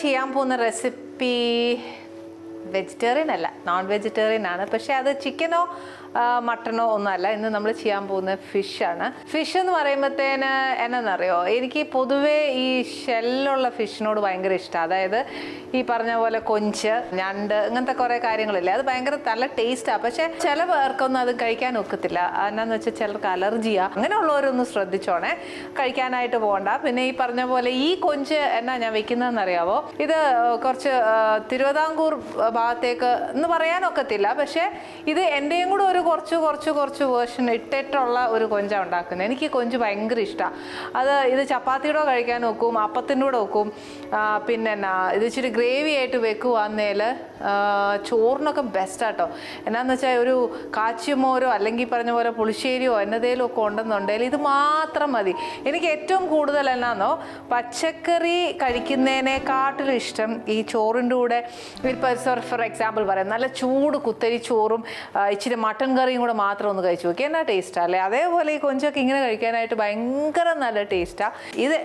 ചെയ്യാൻ പോകുന്ന recipe vegetarian അല്ല നോൺ വെജിറ്റേറിയൻ ആണ്. പക്ഷേ അത് ചിക്കനോ മട്ടനോ ഒന്നുമല്ല ഇന്ന് നമ്മൾ ചെയ്യാൻ പോകുന്ന ഫിഷാണ് ഫിഷ് എന്ന് പറയുമ്പോഴത്തേന് എന്നറിയോ എനിക്ക് പൊതുവേ ഈ ഷെല്ലുള്ള ഫിഷിനോട് ഭയങ്കര ഇഷ്ടമാണ് അതായത് ഈ പറഞ്ഞ പോലെ കൊഞ്ച് ഞണ്ട് ഇങ്ങനത്തെ കുറേ കാര്യങ്ങളില്ലേ? അത് ഭയങ്കര നല്ല ടേസ്റ്റാണ് പക്ഷേ ചില പേർക്കൊന്നും അത് കഴിക്കാൻ ഒക്കത്തില്ല. എന്നാന്ന് വെച്ചാൽ ചിലർക്ക് അലർജിയാ. അങ്ങനെയുള്ളവരൊന്നും ശ്രദ്ധിച്ചോണേ. കഴിക്കാനായിട്ട് പോകണ്ട. പിന്നെ ഈ പറഞ്ഞ പോലെ ഈ കൊഞ്ച് എന്നാ ഞാൻ വെക്കുന്നതെന്ന് അറിയാവോ ഇത് കുറച്ച് തിരുവിതാംകൂർ ഭാഗത്തേക്ക് എന്ന് പറയാനൊക്കത്തില്ല പക്ഷേ ഇത് എന്റെയും കൂടെ ഒരു കുറച്ച് കുറച്ച് കുറച്ച് വേർഷൻ ഇട്ടിട്ടുള്ള ഒരു കൊഞ്ചാണ് ഉണ്ടാക്കുന്നത്. എനിക്ക് കൊഞ്ച് ഭയങ്കര ഇഷ്ടമാണ് അത് ഇത് ചപ്പാത്തിയുടെ കഴിക്കാൻ വെക്കും അപ്പത്തിന്റെ കൂടെ വെക്കും. പിന്നെ എന്നാ ഇത് ഇച്ചിരി ഗ്രേവി ആയിട്ട് വെക്കുവാന്നേൽ ചോറിനൊക്കെ ബെസ്റ്റാട്ടോ എന്നാന്ന് വെച്ചാൽ ഒരു കാച്ചിമോരോ അല്ലെങ്കിൽ പറഞ്ഞ പോലെ പുളിശ്ശേരിയോ എന്നതേലും ഒക്കെ ഉണ്ടെന്നുണ്ടെങ്കിൽ ഇത് മാത്രം മതി. എനിക്ക് ഏറ്റവും കൂടുതൽ എന്നാന്നോ പച്ചക്കറി കഴിക്കുന്നതിനെക്കാട്ടിലും ഇഷ്ടം ഈ ചോറിന്റെ കൂടെ ഇപ്പോൾ ഫോർ എക്സാമ്പിൾ പറയാം നല്ല ചൂട് കുത്തരി ചോറും ആ, ഇച്ചിരി മട്ടൻ കറിയും കൂടെ മാത്രം ഒന്ന് കഴിച്ചു നോക്കി. എന്നാ ടേസ്റ്റാ അല്ലേ? അതേപോലെ ഈ കൊഞ്ചൊക്കെ ഇങ്ങനെ കഴിക്കാനായിട്ട് ഭയങ്കര നല്ല ടേസ്റ്റാണ് ഇത്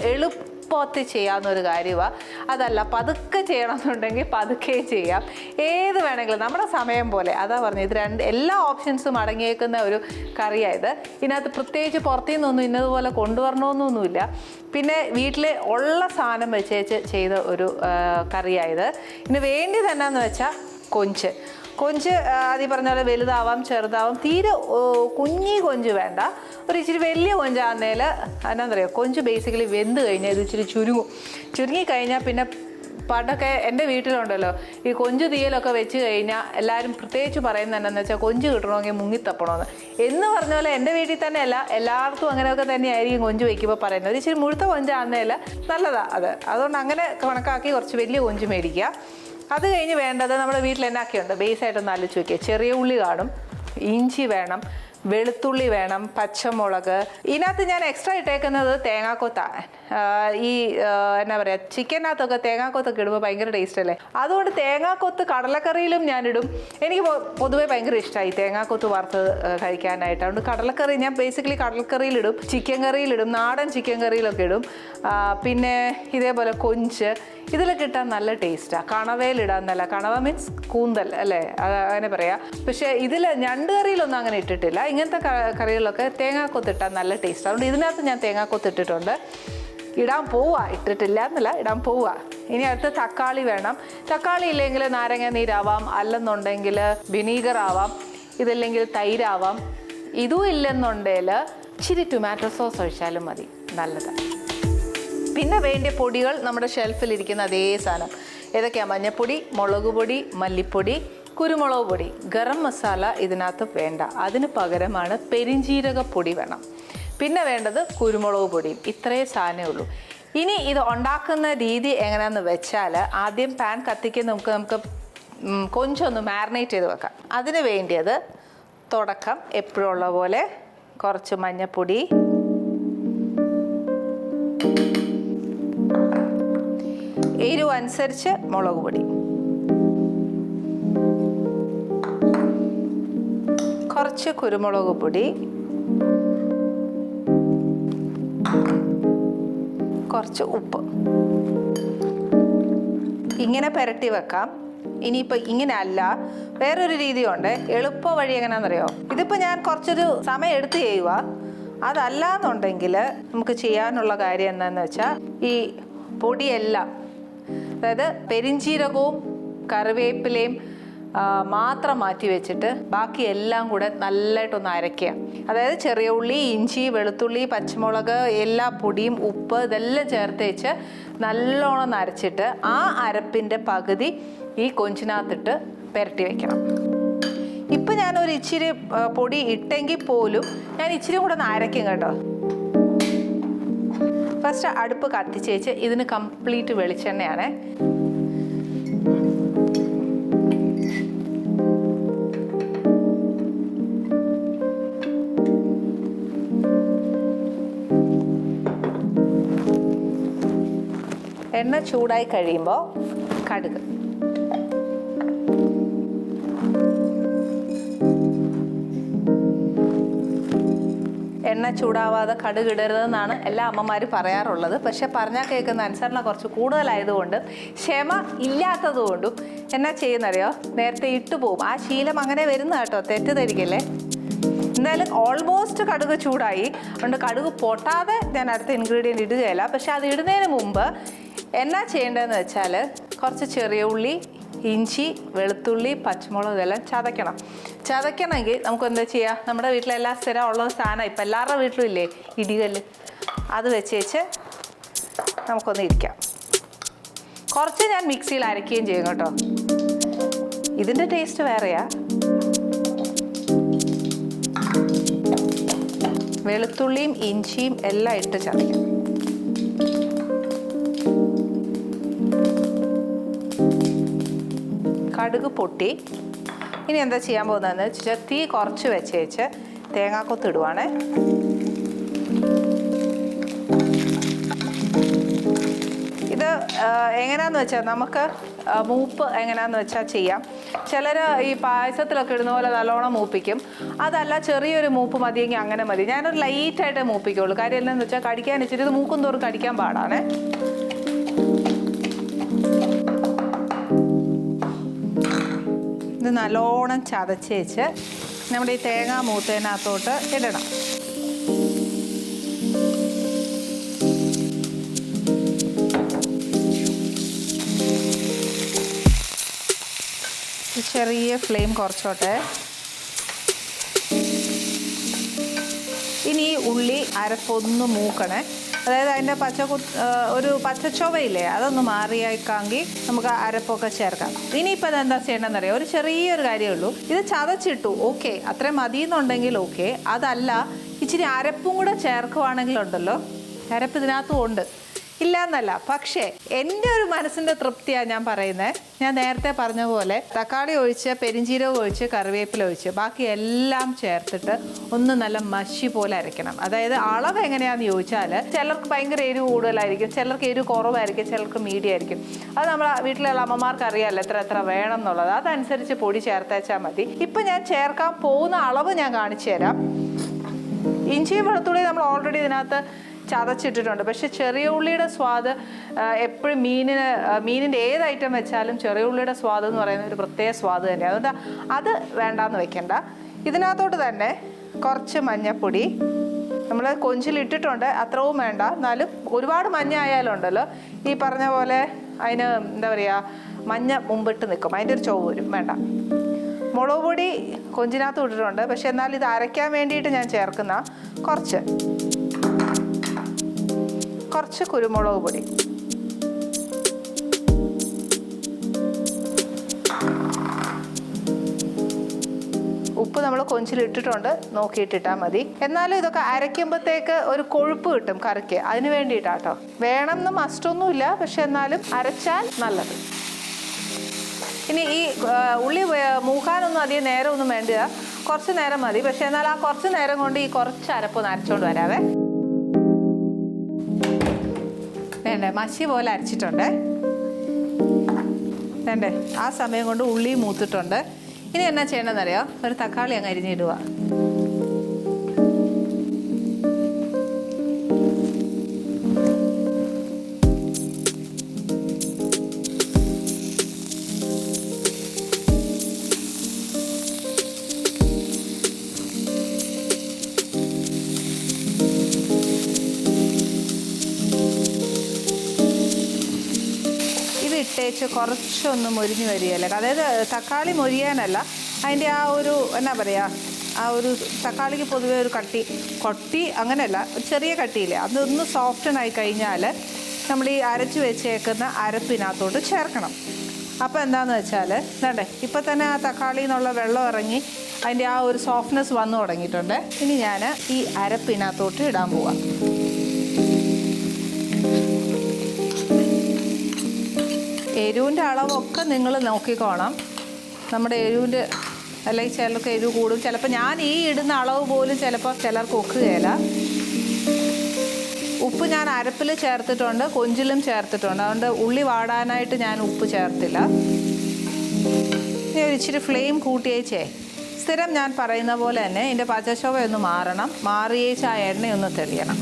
എളുപ്പത്തിൽ ചെയ്യാവുന്ന ഒരു കാര്യമാണ് അതല്ല പതുക്കെ ചെയ്യണമെന്നുണ്ടെങ്കിൽ പതുക്കെ ചെയ്യാം. ഏത് വേണമെങ്കിലും നമ്മുടെ സമയം പോലെ. അതാ പറഞ്ഞത് ഇത് രണ്ട് എല്ലാ ഓപ്ഷൻസും അടങ്ങിയേക്കുന്ന ഒരു കറിയായത് ഇതിനകത്ത് പ്രത്യേകിച്ച് പുറത്തു നിന്നൊന്നും ഇന്നതുപോലെ കൊണ്ടുവരണമെന്നൊന്നുമില്ല. പിന്നെ വീട്ടിൽ ഉള്ള സാധനം വെച്ചേച്ച് ചെയ്ത ഒരു കറിയായത് ഇതിന് വേണ്ടി തന്നെ എന്ന് വെച്ചാൽ കൊഞ്ച്. കൊഞ്ച് ആദ്യം പറഞ്ഞ പോലെ വലുതാവാം ചെറുതാവാം. തീരെ കുഞ്ഞി കൊഞ്ച് വേണ്ട. ഒരു ഇച്ചിരി വലിയ കൊഞ്ചാന്നേൽ പറയുക കൊഞ്ച് ബേസിക്കലി വെന്ത് കഴിഞ്ഞാൽ ഇത് ഇച്ചിരി ചുരുങ്ങും. ചുരുങ്ങി കഴിഞ്ഞാൽ പിന്നെ പണ്ടൊക്കെ എന്റെ വീട്ടിലുണ്ടല്ലോ ഈ കൊഞ്ച് തീയലൊക്കെ വെച്ച് കഴിഞ്ഞാൽ എല്ലാവരും പ്രത്യേകിച്ച് പറയുന്നത് എന്താണെന്ന് വെച്ചാൽ കൊഞ്ച് കിട്ടണമെങ്കിൽ മുങ്ങിത്തപ്പണമെന്ന് എന്ന് പറഞ്ഞ പോലെ എന്റെ വീട്ടിൽ തന്നെ അല്ല എല്ലാവർക്കും അങ്ങനെയൊക്കെ തന്നെയായിരിക്കും കൊഞ്ച് വയ്ക്കുമ്പോൾ പറയുന്നത്. ഒരു ഇച്ചിരി മുഴുത്ത കൊഞ്ചാന്നേല നല്ലതാണ് അത്. അതുകൊണ്ട് അങ്ങനെ കണക്കാക്കി കുറച്ച് വലിയ കൊഞ്ച് മേടിക്കുക. അത് കഴിഞ്ഞ് വേണ്ടത് നമ്മുടെ വീട്ടിൽ എന്നാക്കിയുണ്ട്? ബേസായിട്ടൊന്ന് ആലോചിച്ച് വെക്കുക ചെറിയ ഉള്ളി കാണും. ഇഞ്ചി വേണം. വെളുത്തുള്ളി വേണം പച്ചമുളക്. ഇതിനകത്ത് ഞാൻ എക്സ്ട്രാ ഇട്ടേക്കുന്നത് തേങ്ങാക്കൊത്താണ്. ഈ എന്നാ പറയുക ചിക്കനകത്തൊക്കെ തേങ്ങാക്കൊത്തൊക്കെ ഇടുമ്പോൾ ഭയങ്കര ടേസ്റ്റ് അല്ലേ? അതുകൊണ്ട് തേങ്ങാക്കൊത്ത് കടലക്കറിയിലും ഞാനിടും. എനിക്ക് പൊതുവേ ഭയങ്കര ഇഷ്ടമായി തേങ്ങാക്കൊത്ത് വറുത്ത് കഴിക്കാനായിട്ട്. അതുകൊണ്ട് കടലക്കറി ഞാൻ ബേസിക്കലി കടലക്കറിയിലിടും ചിക്കൻ കറിയിലിടും നാടൻ ചിക്കൻ കറിയിലൊക്കെ ഇടും. പിന്നെ ഇതേപോലെ കൊഞ്ച്. ഇതിലൊക്കെ ഇട്ടാൽ നല്ല ടേസ്റ്റാണ് കണവയിലിടാൻ നല്ല കണവ മീൻസ് കൂന്തൽ അല്ലേ? അങ്ങനെ പറയാം. പക്ഷേ ഇതിൽ ഞണ്ട് കറിയിലൊന്നും അങ്ങനെ ഇട്ടിട്ടില്ല. ഇങ്ങനത്തെ കറികളിലൊക്കെ തേങ്ങാക്കൊത്തിട്ടാൽ നല്ല ടേസ്റ്റ് അതുകൊണ്ട് ഇതിനകത്ത് ഞാൻ തേങ്ങാക്കൊത്ത് ഇട്ടിട്ടുണ്ട് ഇടാൻ പോവുക ഇട്ടിട്ടില്ല എന്നല്ല ഇടാൻ പോവുക ഇനി അടുത്ത് തക്കാളി വേണം. തക്കാളി ഇല്ലെങ്കിൽ നാരങ്ങ നീരാവാം. അല്ലെന്നുണ്ടെങ്കിൽ വിനീഗർ ആവാം ഇതില്ലെങ്കിൽ തൈരാവാം. ഇതും ഇല്ലെന്നുണ്ടെങ്കിൽ ഇച്ചിരി ടൊമാറ്റോ സോസ് ഒഴിച്ചാലും മതി. നല്ലതാണ് പിന്നെ വേണ്ട പൊടികൾ നമ്മുടെ ഷെൽഫിൽ ഇരിക്കുന്ന അതേ സാധനം. ഏതൊക്കെയാണ് മഞ്ഞൾപ്പൊടി മുളക് പൊടി മല്ലിപ്പൊടി കുരുമുളക് പൊടി ഗരം മസാല ഇതിനകത്ത് വേണ്ട. അതിന് പകരമാണ് പെരിഞ്ജീരക പൊടി വേണം. പിന്നെ വേണ്ടത് കുരുമുളക് പൊടിയും. ഇത്രയേ സാധനമേ ഉള്ളൂ. ഇനി ഇത് ഉണ്ടാക്കുന്ന രീതി എങ്ങനെയാണെന്ന് വെച്ചാൽ ആദ്യം പാൻ കത്തിക്ക് നമുക്ക് നമുക്ക് കൊഞ്ചൊന്ന് മാരിനേറ്റ് ചെയ്ത് വെക്കാം. അതിന് വേണ്ടിയത് തുടക്കം എപ്പോഴും ഉള്ള പോലെ കുറച്ച് മഞ്ഞപ്പൊടി. എരിവ് അനുസരിച്ച് മുളക് പൊടി. കുറച്ച് കുരുമുളക് പൊടി കുറച്ച് ഉപ്പ്. ഇങ്ങനെ പുരട്ടി വെക്കാം. ഇനിയിപ്പോൾ ഇങ്ങനെ അല്ല വേറൊരു രീതിയുണ്ട്. എളുപ്പ വഴി എങ്ങനെയാണെന്നറിയോ? ഇതിപ്പോൾ ഞാൻ കുറച്ചൊരു സമയം എടുത്ത് ചെയ്യുക. അതല്ല എന്നുണ്ടെങ്കിൽ നമുക്ക് ചെയ്യാനുള്ള കാര്യം എന്താണെന്ന് വെച്ചാൽ ഈ പൊടിയെല്ലാം അതായത് പെരിഞ്ചീരകവും കറിവേപ്പിലയും മാത്രം മാറ്റി വെച്ചിട്ട് ബാക്കി എല്ലാം കൂടെ നല്ലതായിട്ടൊന്ന് അരയ്ക്കുക. അതായത് ചെറിയ ഉള്ളി ഇഞ്ചി വെളുത്തുള്ളി പച്ചമുളക് എല്ലാ പൊടിയും ഉപ്പ് ഇതെല്ലാം ചേർത്ത് വെച്ച് നല്ലോണം അരച്ചിട്ട് ആ അരപ്പിന്റെ പകുതി ഈ കൊഞ്ചിനകത്തിട്ട് പുരട്ടി വെക്കണം. ഇപ്പം ഞാനൊരു ഇച്ചിരി പൊടി ഇട്ടെങ്കിൽ പോലും ഞാൻ ഇച്ചിരി കൂടെ ഒന്ന് അരയ്ക്കും കേട്ടോ. ഫസ്റ്റ് അടുപ്പ് കത്തിച്ചേച്ച് ഇതിന് കംപ്ലീറ്റ് വെളിച്ചെണ്ണയാണേ. എണ്ണ ചൂടായി കഴിയുമ്പോൾ കടുക്. എണ്ണ ചൂടാവാതെ കടുക് ഇടരുതെന്നാണ് എല്ലാ അമ്മമാരും പറയാറുള്ളത്. പക്ഷെ പറഞ്ഞാൽ കേൾക്കുന്ന അനുസരണ കുറച്ച് കൂടുതലായതുകൊണ്ട് ക്ഷമ ഇല്ലാത്തതുകൊണ്ടും എന്നാ ചെയ്യുന്നറിയോ? നേരത്തെ ഇട്ടു പോവും. ആ ശീലം അങ്ങനെ വരുന്ന കേട്ടോ തെറ്റിദ്ധരിക്കല്ലേ? എന്തായാലും ഓൾമോസ്റ്റ് കടുക് ചൂടായി. അതുകൊണ്ട് കടുക് പൊട്ടാതെ ഞാൻ അടുത്ത ഇൻഗ്രീഡിയന്റ് ഇടുകയില്ല. പക്ഷെ അത് ഇടുന്നതിന് മുമ്പ് എന്നാ ചെയ്യേണ്ടതെന്ന് വെച്ചാൽ കുറച്ച് ചെറിയ ഉള്ളി ഇഞ്ചി വെളുത്തുള്ളി പച്ചമുളക് ഇതെല്ലാം ചതയ്ക്കണം. ചതയ്ക്കണമെങ്കിൽ നമുക്ക് എന്താ ചെയ്യുക നമ്മുടെ വീട്ടിലെല്ലാം സ്ഥിരം ഉള്ള സാധനം ഇപ്പം എല്ലാവരുടെ വീട്ടിലും ഇല്ലേ? ഇടികല്ല്. അത് വെച്ച് വെച്ച് നമുക്കൊന്ന് ഇരിക്കാം. കുറച്ച് ഞാൻ മിക്സിയിൽ അരയ്ക്കുകയും ചെയ്യും കേട്ടോ. ഇതിന്റെ ടേസ്റ്റ് വേറെയാ. വെളുത്തുള്ളിയും ഇഞ്ചിയും എല്ലാം ഇട്ട് ചതയ്ക്കാം. കടുക് പൊട്ടി. ഇനി എന്താ ചെയ്യാൻ പോകുന്നതെന്ന് വെച്ചാൽ തീ കുറച്ച് വെച്ച് തേങ്ങാക്കൊത്ത് ഇടുവാണേ. ഇത് എങ്ങനെയാന്ന് വെച്ചാൽ നമുക്ക് മൂപ്പ് എങ്ങനെയാന്ന് വെച്ചാൽ ചെയ്യാം. ചിലർ ഈ പായസത്തിലൊക്കെ ഇടുന്ന പോലെ നല്ലോണം മൂപ്പിക്കും. അതല്ല ചെറിയൊരു മൂപ്പ് മതിയെങ്കിൽ അങ്ങനെ മതി. ഞാനൊരു ലൈറ്റായിട്ടേ മൂപ്പിക്കുള്ളൂ. കാര്യം എന്താണെന്ന് വെച്ചാൽ കടിക്കാൻ ഇച്ചിരി ഇത് മൂക്കും തോറും കടിക്കാൻ പാടാണേ. ഇത് നല്ലോണം ചതച്ചേച്ച് നമ്മുടെ ഈ തേങ്ങാ മൂത്തേനകത്തോട്ട് ഇടണം. ചെറിയ ഫ്ലെയിം കുറച്ചോട്ടെ. ഇനി ഉള്ളി അരപ്പൊന്ന് മൂക്കണേ. അതായത് അതിന്റെ പച്ച ഒരു പച്ചച്ചൊവയില്ലേ അതൊന്ന് മാറിയേക്കാമെങ്കിൽ നമുക്ക് അരപ്പൊക്കെ ചേർക്കാം. ഇനിയിപ്പോൾ അത് എന്താ ചെയ്യണമെന്നറിയാം ഒരു ചെറിയൊരു കാര്യമേ ഉള്ളൂ ഇത് ചതച്ചിട്ടു ഓക്കെ. അത്രയും മതി എന്നുണ്ടെങ്കിൽ ഓക്കെ. അതല്ല ഇച്ചിരി അരപ്പും കൂടെ ചേർക്കുവാണെങ്കിലുണ്ടല്ലോ. അരപ്പ് ഇതിനകത്തും ഉണ്ട്. ഇല്ല എന്നല്ല പക്ഷേ എന്റെ ഒരു മനസ്സിന്റെ തൃപ്തിയാണ് ഞാൻ പറയുന്നത് ഞാൻ നേരത്തെ പറഞ്ഞ പോലെ തക്കാളി ഒഴിച്ച് പെരിഞ്ചീരകം ഒഴിച്ച് കറിവേപ്പില ഒഴിച്ച് ബാക്കി എല്ലാം ചേർത്തിട്ട് ഒന്ന് നല്ല മഷി പോലെ അരയ്ക്കണം. അതായത് അളവ് എങ്ങനെയാണെന്ന് ചോദിച്ചാൽ ചിലർക്ക് ഭയങ്കര എരിവ് കൂടുതലായിരിക്കും ചിലർക്ക് എരിവ് കുറവായിരിക്കും ചിലർക്ക് മീഡിയം ആയിരിക്കും അത് നമ്മൾ വീട്ടിലുള്ള അമ്മമാർക്ക് അറിയാമല്ലോ എത്ര എത്ര വേണം എന്നുള്ളത് അതനുസരിച്ച് പൊടി ചേർത്തേച്ചാൽ മതി. ഇപ്പം ഞാൻ ചേർക്കാൻ പോകുന്ന അളവ് ഞാൻ കാണിച്ചു തരാം. ഇഞ്ചിയും വെളുത്തുള്ളി നമ്മൾ ഓൾറെഡി ഇതിനകത്ത് ചതച്ചിട്ടിട്ടുണ്ട്. പക്ഷെ ചെറിയ ഉള്ളിയുടെ സ്വാദ് എപ്പോഴും മീനിന് മീനിന്റെ ഏത് ഐറ്റം വെച്ചാലും ചെറിയ ഉള്ളിയുടെ സ്വാദ് എന്ന് പറയുന്ന ഒരു പ്രത്യേക സ്വാദ് തന്നെയാണ് അതുകൊണ്ട് അത് വേണ്ടാന്ന് വെക്കണ്ട. ഇതിനകത്തോട്ട് തന്നെ കുറച്ച് മഞ്ഞപ്പൊടി. നമ്മൾ കൊഞ്ചിലിട്ടിട്ടുണ്ട് അത്രവും വേണ്ട. എന്നാലും ഒരുപാട് മഞ്ഞ ആയാലുണ്ടല്ലോ ഈ പറഞ്ഞ പോലെ അതിന് എന്താ പറയുക മഞ്ഞ മുമ്പിട്ട് നിൽക്കും അതിന്റെ ഒരു ചൊവ്വ് വരും. വേണ്ട. മുളക് പൊടി കൊഞ്ചിനകത്ത് ഇട്ടിട്ടുണ്ട്. പക്ഷെ എന്നാൽ ഇത് അരയ്ക്കാൻ വേണ്ടിയിട്ട് ഞാൻ ചേർക്കുന്ന കുറച്ച്. കുറച്ച് കുരുമുളക് പൊടി. ഉപ്പ് നമ്മൾ കൊഞ്ചിലിട്ടിട്ടുണ്ട്. നോക്കിയിട്ടിട്ടാൽ മതി. എന്നാലും ഇതൊക്കെ അരയ്ക്കുമ്പോഴത്തേക്ക് ഒരു കൊഴുപ്പ് കിട്ടും കറിക്ക്. അതിന് വേണ്ടിയിട്ടാട്ടോ. വേണം എന്ന് മസ്റ്റൊന്നുമില്ല പക്ഷെ എന്നാലും അരച്ചാൽ നല്ലത്. ഇനി ഈ ഉള്ളി മൂക്കാനൊന്നും അധികം നേരമൊന്നും വേണ്ട കുറച്ച് നേരം മതി. പക്ഷെ എന്നാൽ ആ കുറച്ച് നേരം കൊണ്ട് ഈ കുറച്ച് അരപ്പൊന്ന് അരച്ചോണ്ട് വരാവേ. വേണ്ടേ മഷി പോലെ അരച്ചിട്ടുണ്ട്. വേണ്ടേ ആ സമയം കൊണ്ട് ഉള്ളി മൂത്തിട്ടുണ്ട്. ഇനി എന്നാ ചെയ്യണമെന്നറിയോ? ഒരു തക്കാളി അങ്ങ് അരിഞ്ഞിടുക. ഇട്ടേച്ച് കുറച്ചൊന്ന് മൊരിഞ്ഞ് വരികയല്ലേ. അതായത് തക്കാളി മൊരിയാനല്ല. അതിന്റെ ആ ഒരു എന്നാ പറയുക ആ ഒരു തക്കാളിക്ക് പൊതുവേ ഒരു കട്ടി കൊട്ടി അങ്ങനെയല്ല ചെറിയ കട്ടിയില്ലേ അതൊന്ന് സോഫ്റ്റനായി കഴിഞ്ഞാൽ നമ്മൾ ഈ അരച്ച് വെച്ചേക്കുന്ന അരപ്പിനകത്തോട്ട് ചേർക്കണം. അപ്പോൾ എന്താണെന്ന് വെച്ചാൽ വേണ്ടേ ഇപ്പം തന്നെ ആ തക്കാളിയിൽ നിന്നുള്ള വെള്ളം ഇറങ്ങി അതിന്റെ ആ ഒരു സോഫ്റ്റ്നെസ് വന്നു തുടങ്ങിയിട്ടുണ്ട്. ഇനി ഞാൻ ഈ അരപ്പിനകത്തോട്ട് ഇടാൻ പോവാം. എരിവിന്റെ അളവൊക്കെ നിങ്ങൾ നോക്കിക്കോണം നമ്മുടെ എരിവിന്റെ അല്ലെങ്കിൽ ചിലർക്ക് എരിവ് കൂടും. ചിലപ്പോൾ ഞാൻ ഈ ഇടുന്ന അളവ് പോലും ചിലപ്പോൾ ചിലർക്ക് ഒക്കുകയില്ല. ഉപ്പ് ഞാൻ അരപ്പിൽ ചേർത്തിട്ടുണ്ട് കൊഞ്ചിലും ചേർത്തിട്ടുണ്ട്. അതുകൊണ്ട് ഉള്ളി വാടാനായിട്ട് ഞാൻ ഉപ്പ് ചേർത്തില്ല. ഒരു ഇച്ചിരി ഫ്ലെയിം കൂട്ടിയേച്ചേ. സ്ഥിരം ഞാൻ പറയുന്ന പോലെ തന്നെ ഇതിന്റെ പച്ചശോഭ ഒന്ന് മാറണം. മാറിയേച്ച് ആ എണ്ണയൊന്ന് തെളിയണം.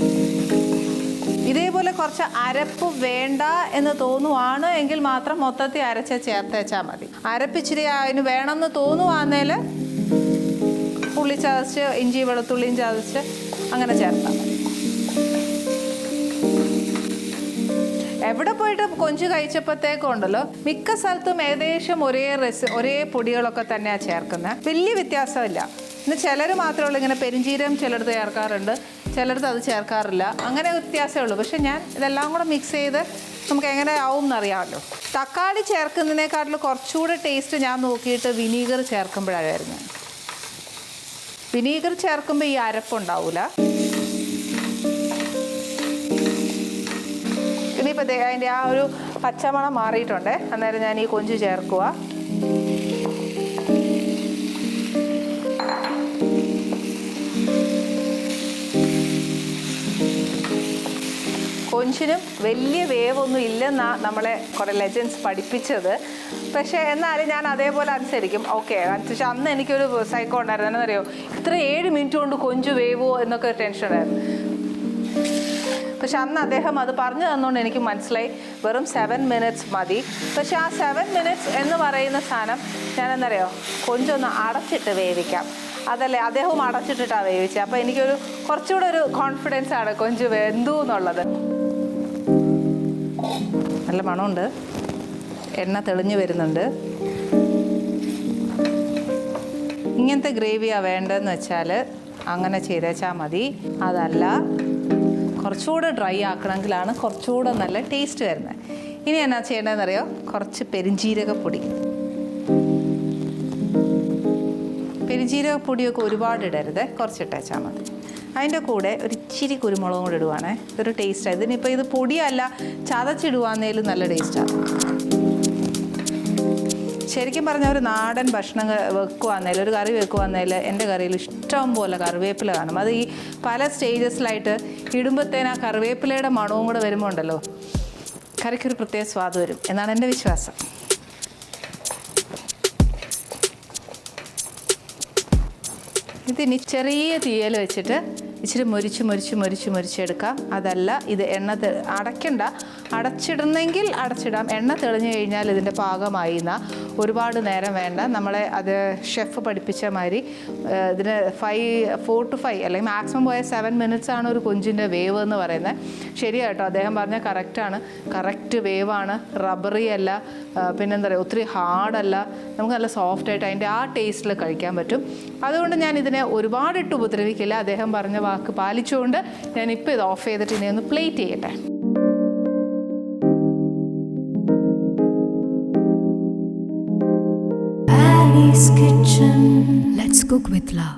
ഇതേപോലെ കുറച്ച് അരപ്പ് വേണ്ട എന്ന് തോന്നുവാണ് എങ്കിൽ മാത്രം മൊത്തത്തിൽ അരച്ച് ചേർത്തേച്ചാൽ മതി. അരപ്പിച്ചിരി അതിന് വേണമെന്ന് തോന്നുവാന്നേൽ പുളി ചതച്ച് ഇഞ്ചി വെളുത്തുള്ളിയും ചതച്ച് അങ്ങനെ ചേർത്താൽ മതി. എവിടെ പോയിട്ട് കൊഞ്ച് കഴിച്ചപ്പോഴത്തേക്കും ഉണ്ടല്ലോ മിക്ക സ്ഥലത്തും ഏകദേശം ഒരേ റെസി ഒരേ പൊടികളൊക്കെ തന്നെയാണ് ചേർക്കുന്നത് വലിയ വ്യത്യാസമില്ല. ഇന്ന് ചിലർ മാത്രമേ ഉള്ളൂ ഇങ്ങനെ പെരിഞ്ചീരം ചിലർ ചേർക്കാറുണ്ട്. ചിലടത്ത് അത് ചേർക്കാറില്ല. അങ്ങനെ വ്യത്യാസമേ ഉള്ളൂ. പക്ഷെ ഞാൻ ഇതെല്ലാം കൂടെ മിക്സ് ചെയ്ത് നമുക്ക് എങ്ങനെ ആവും എന്നറിയാമല്ലോ. തക്കാളി ചേർക്കുന്നതിനേക്കാട്ടിൽ കുറച്ചുകൂടെ ടേസ്റ്റ് ഞാൻ നോക്കിയിട്ട് വിനീഗർ ചേർക്കുമ്പോഴായിരുന്നു വിനീഗർ ചേർക്കുമ്പോൾ ഈ അരപ്പുണ്ടാവില്ല ഇനിയിപ്പോൾ അതിന്റെ ആ ഒരു പച്ചമണം മാറിയിട്ടുണ്ട്. അന്നേരം ഞാൻ ഈ കൊഞ്ച് ചേർക്കുക കൊഞ്ചിനും വലിയ വേവൊന്നും ഇല്ലെന്നാണ് നമ്മളെ കുറേ ലെജൻസ് പഠിപ്പിച്ചത്. പക്ഷേ എന്നാലും ഞാൻ അതേപോലെ അനുസരിക്കും. ഓക്കെ പക്ഷെ അന്ന് എനിക്കൊരു സൈക്കോ ഉണ്ടായിരുന്നു. എന്നറിയോ ഇത്ര ഏഴ് മിനിറ്റ് കൊണ്ട് കൊഞ്ച് വേവോ എന്നൊക്കെ ടെൻഷൻ ഉണ്ടായിരുന്നു. പക്ഷെ അന്ന് അദ്ദേഹം അത് പറഞ്ഞു തന്നുകൊണ്ട് എനിക്ക് മനസ്സിലായി. വെറും സെവൻ മിനിറ്റ്സ് മതി. പക്ഷെ ആ സെവൻ മിനിറ്റ്സ് എന്ന് പറയുന്ന സാധനം ഞാൻ എന്നറിയോ കൊഞ്ചൊന്ന് അടച്ചിട്ട് വേവിക്കാം. അതല്ലേ? അദ്ദേഹവും അടച്ചിട്ടിട്ടാണ് വേവിച്ചത് അപ്പോൾ എനിക്കൊരു കുറച്ചുകൂടെ ഒരു കോൺഫിഡൻസ് ആണ് കൊഞ്ച് വെന്തു എന്നുള്ളത് നല്ല മണമുണ്ട്. എണ്ണ തെളിഞ്ഞു വരുന്നുണ്ട്. ഇങ്ങനത്തെ ഗ്രേവിയാണ് വേണ്ടതെന്ന് വെച്ചാൽ അങ്ങനെ ചെയ്തേച്ചാൽ മതി. അതല്ല കുറച്ചുകൂടെ ഡ്രൈ ആക്കണമെങ്കിലാണ് കുറച്ചുകൂടെ നല്ല ടേസ്റ്റ് വരുന്നത്. ഇനി എന്നാ ചെയ്യേണ്ടതെന്നറിയോ? കുറച്ച് പെരിഞ്ജീരകപ്പൊടി പെരിഞ്ജീരകപ്പൊടിയൊക്കെ ഒരുപാട് ഇടരുത് കുറച്ച് ഇട്ടേച്ചാൽ മതി. അതിന്റെ കൂടെ ഒരു ഇച്ചിരി കുരുമുളകും കൂടെ ഇടുവാണേ. ഇതൊരു ടേസ്റ്റാണ് ഇതിനിപ്പോൾ ഇത് പൊടിയല്ല ചതച്ചിടുവാന്നേലും നല്ല ടേസ്റ്റാണ് ശരിക്കും പറഞ്ഞാൽ ഒരു നാടൻ ഭക്ഷണം വെക്കുവാന്നേൽ ഒരു കറി വെക്കുവാന്നേൽ എന്റെ കറിയിൽ ഇഷ്ടം പോലെ കറിവേപ്പില കാണും. അത് ഈ പല സ്റ്റേജസിലായിട്ട് ഇടുമ്പോഴത്തേന് ആ കറിവേപ്പിലയുടെ മണവും കൂടെ വരുമ്പോൾ ഉണ്ടല്ലോ കറിക്കൊരു പ്രത്യേക സ്വാദ് വരും എന്നാണ് എന്റെ വിശ്വാസം. ഇതിനി ചെറിയ തീയൽ വെച്ചിട്ട് ഇച്ചിരി മുരിച്ച് മുരിച്ച് മുരിച്ച് മുരിച്ചെടുക്കാം അതല്ല ഇത് എണ്ണ അടയ്ക്കണ്ട. അടച്ചിടുന്നെങ്കിൽ അടച്ചിടാം. എണ്ണ തെളിഞ്ഞു കഴിഞ്ഞാൽ ഇതിന്റെ പാകമായി എന്നാ ഒരുപാട് നേരം വേണ്ട. നമ്മളെ അത് ഷെഫ് പഠിപ്പിച്ച മാതിരി ഇതിന് ഫൈവ് ഫോർ ടു ഫൈവ് അല്ലെങ്കിൽ മാക്സിമം പോയ സെവൻ മിനിറ്റ്സ് ആണ് ഒരു കൊഞ്ചിന്റെ വേവ് എന്ന് പറയുന്നത്. ശരിയാട്ടോ അദ്ദേഹം പറഞ്ഞ കറക്റ്റാണ് കറക്റ്റ് വേവാണ് റബ്ബറി അല്ല. പിന്നെന്താ പറയുക? ഒത്തിരി ഹാർഡല്ല നമുക്ക് നല്ല സോഫ്റ്റ് ആയിട്ട് അതിന്റെ ആ ടേസ്റ്റിൽ കഴിക്കാൻ പറ്റും. അതുകൊണ്ട് ഞാൻ ഇതിനെ ഒരുപാടിട്ട് ഉപദ്രവിക്കില്ല. അദ്ദേഹം പറഞ്ഞ വാക്ക് പാലിച്ചുകൊണ്ട് ഞാൻ ഇപ്പോൾ ഇത് ഓഫ് ചെയ്തിട്ട് ഇനി ഒന്ന് പ്ലേറ്റ് ചെയ്യട്ടെ. Kitchen. Let's cook with love.